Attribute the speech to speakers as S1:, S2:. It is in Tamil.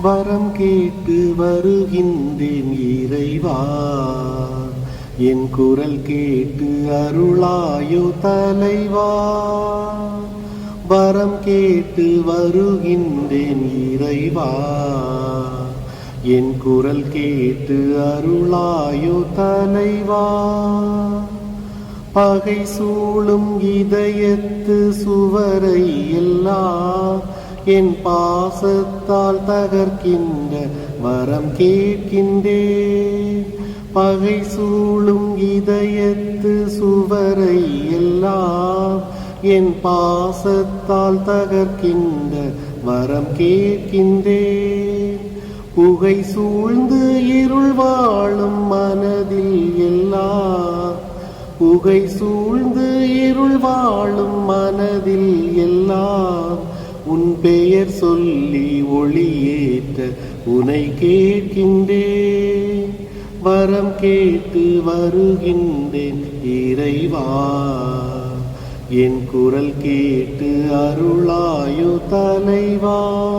S1: வரம் கேட்டு வருகின்றேன் இறைவா. என் குரல் கேட்டு அருளாயோ தலைவா. வரம் கேட்டு வருகின்றேன் இறைவா. என் குரல் கேட்டு அருளாயோ தலைவா. பகை சூழும் இதயத்து சுவரை எல்லாம் என் பாசத்தால் தகர்க்கின்ற வரம் கேட்கின்றேன் பகை சூழும் இதயத்து சுவரை எல்லாம் என் பாசத்தால் தகர்க்கின்ற வரம் கேட்கின்றேன் புகை சூழ்ந்து இருள் வாழும் மனதில் எல்லாம் புகை சூழ்ந்து இருள் வாழும் மனதில் எல்லாம் உன் பெயர் சொல்லி ஒளியேற்ற உனை கேட்கின்றேன். வரம் கேட்டு வருகின்றேன் இறைவா. என் குரல் கேட்டு அருளாயோ தலைவா.